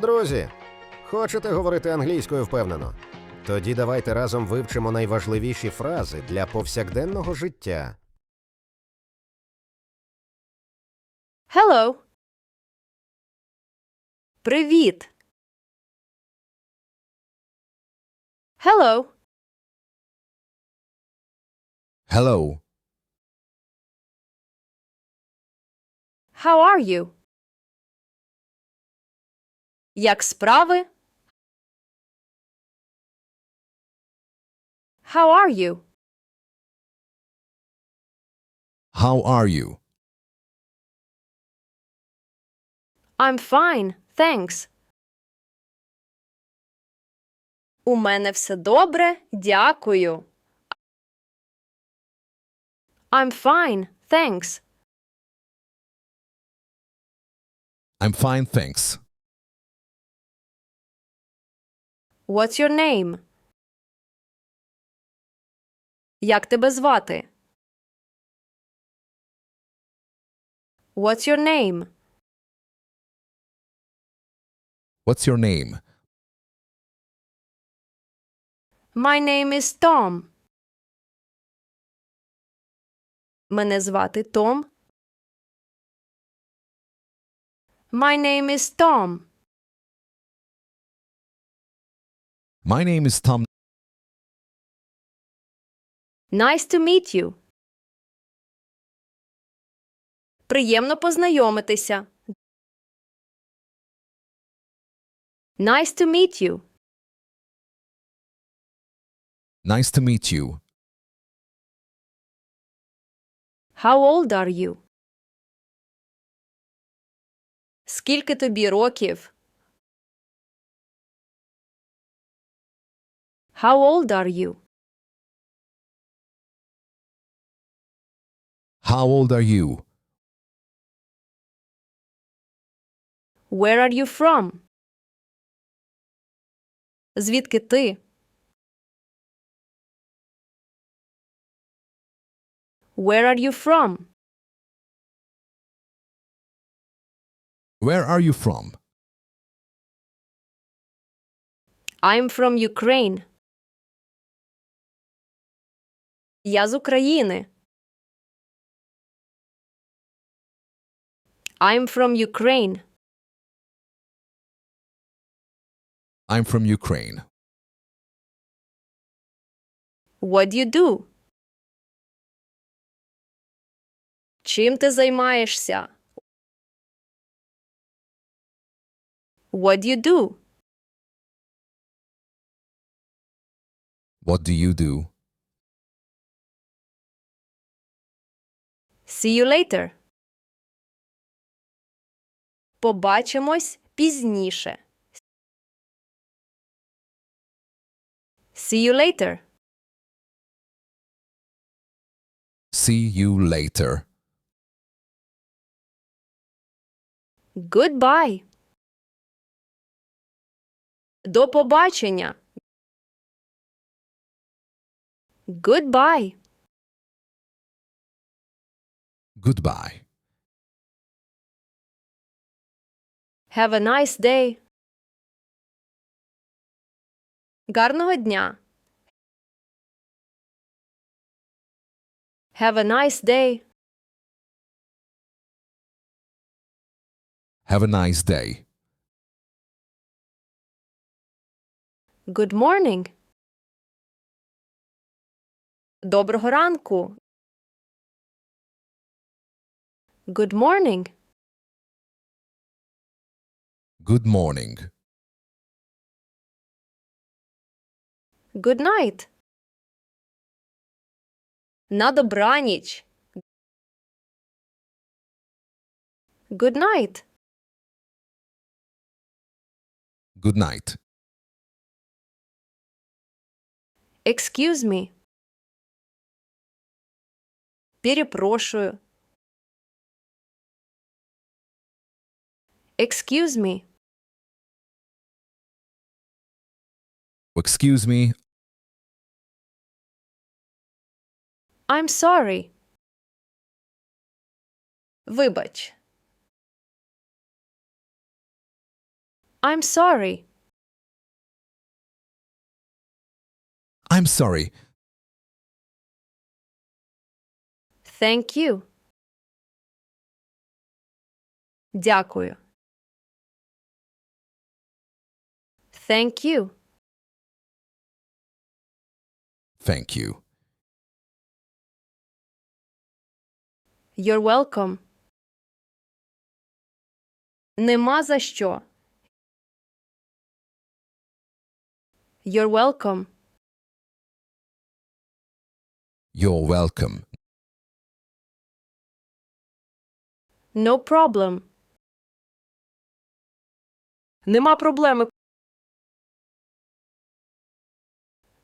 Друзі! Хочете говорити англійською впевнено? Тоді давайте разом вивчимо найважливіші фрази для повсякденного життя. Hello. Привіт. Hello. Hello. How are you? Як справи? How are you? How are you? I'm fine, thanks. У мене все добре, дякую. I'm fine, thanks. I'm fine, thanks. What's your name? Як тебе звати? What's your name? What's your name? My name is Tom. Мене звати Том. My name is Tom. My name is Tom. Nice to meet you. Приємно познайомитися. Nice to meet you. Nice to meet you. How old are you? Скільки тобі років? How old are you? How old are you? Where are you from? Звідки ти? Where are you from? Where are you from? I'm from Ukraine. Я з України. I'm from Ukraine. I'm from Ukraine. What do you do? Чим ти займаєшся? What do you do? What do you do? See you later. Побачимось пізніше. See you later. See you later. Goodbye. До побачення. Goodbye. Goodbye. Have a nice day. Гарного дня. Have a nice day. Have a nice day. Good morning. Доброго ранку. Good morning. Good morning. Good night. На добраніч. Good night. Good night. Excuse me. Перепрошую. Excuse me. Excuse me. I'm sorry. Вибач. I'm sorry. I'm sorry. Thank you. Дякую. Thank you. Thank you. You're welcome. Нема за що. You're welcome. You're welcome. No problem. Нема проблеми.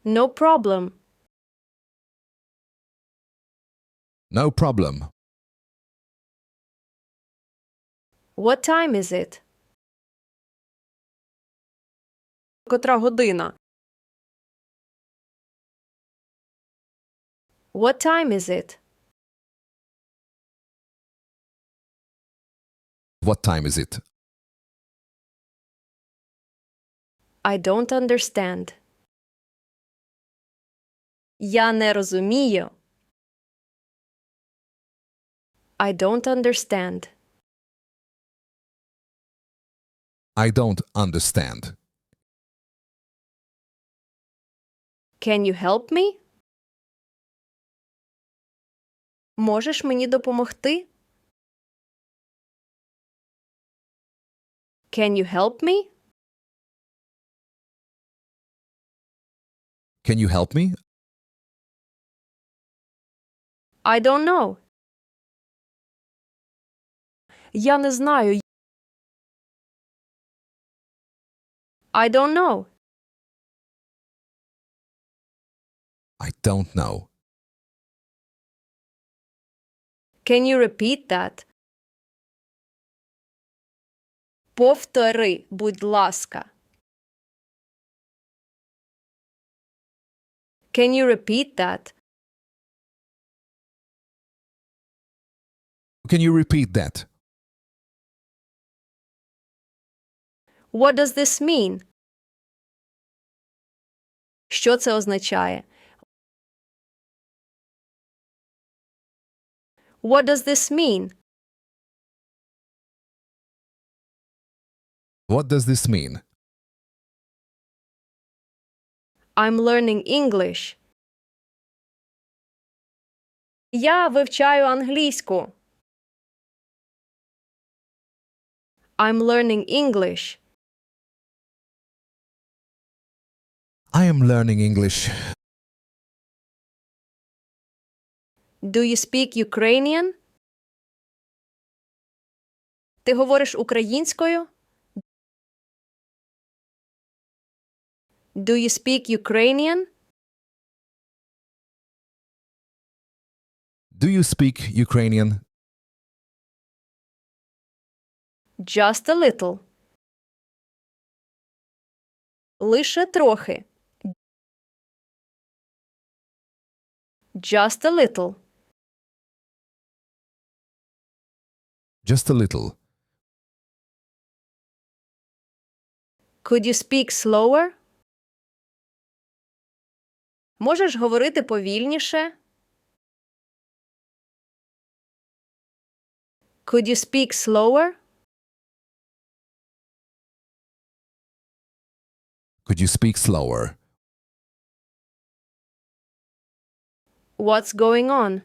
No problem. No problem. What time is it? Котра година? What time is it? What time is it? I don't understand. Я не розумію. I don't understand. I don't understand. Can you help me? Можеш мені допомогти? Can you help me? Can you help me? I don't know. Я не знаю. I don't know. I don't know. Can you repeat that? Повтори, будь ласка. Can you repeat that? Can you repeat that? What does this mean? Що це означає? What does this mean? What does this mean? I'm learning English. Я вивчаю англійську. I'm learning English. I am learning English. Do you speak Ukrainian? Ти говориш українською? Do you speak Ukrainian? Do you speak Ukrainian? Just a little. Лише трохи. Just a little. Just a little. Could you speak slower? Можеш говорити повільніше? Could you speak slower? Could you speak slower? What's going on?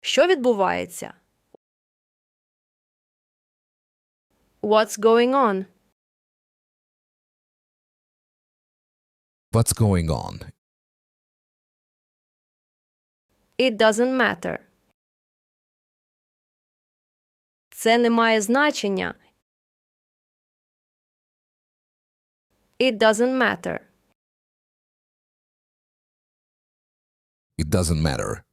Що відбувається? What's going on? What's going on? It doesn't matter. Це не має значення. It doesn't matter. It doesn't matter.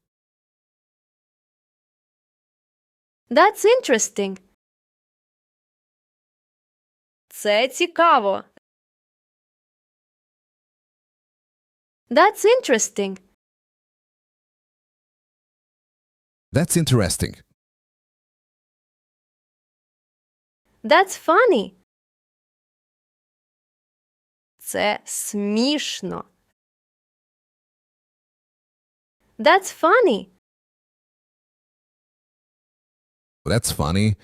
That's interesting. Це цікаво. That's interesting. That's interesting. That's funny. Це смішно. That's funny. That's funny.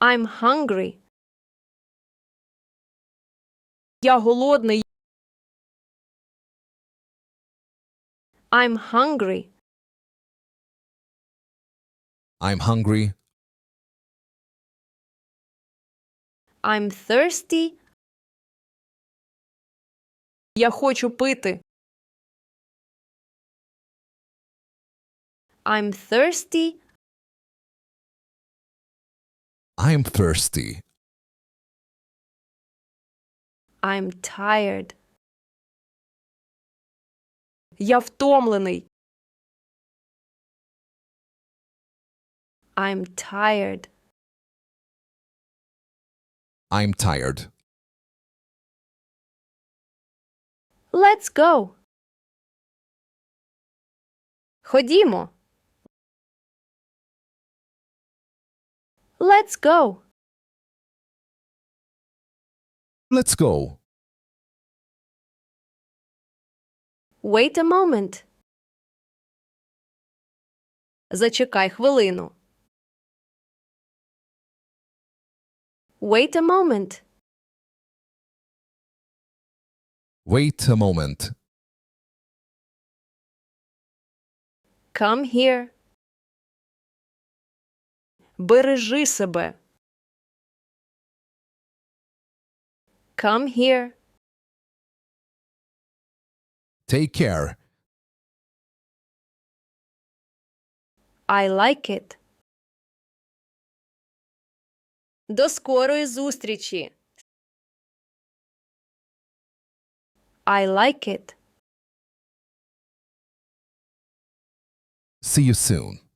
I'm hungry. Я голодний. I'm hungry. I'm hungry. I'm thirsty. Я хочу пити. I'm thirsty. I'm thirsty. I'm tired. Я втомлений. I'm tired. I'm tired. Let's go. Ходімо. Let's go. Let's go. Wait a moment. Зачекай хвилину. Wait a moment. Wait a moment. Come here. Бережи себе. Come here. Take care. I like it. До скорої зустрічі. I like it. See you soon.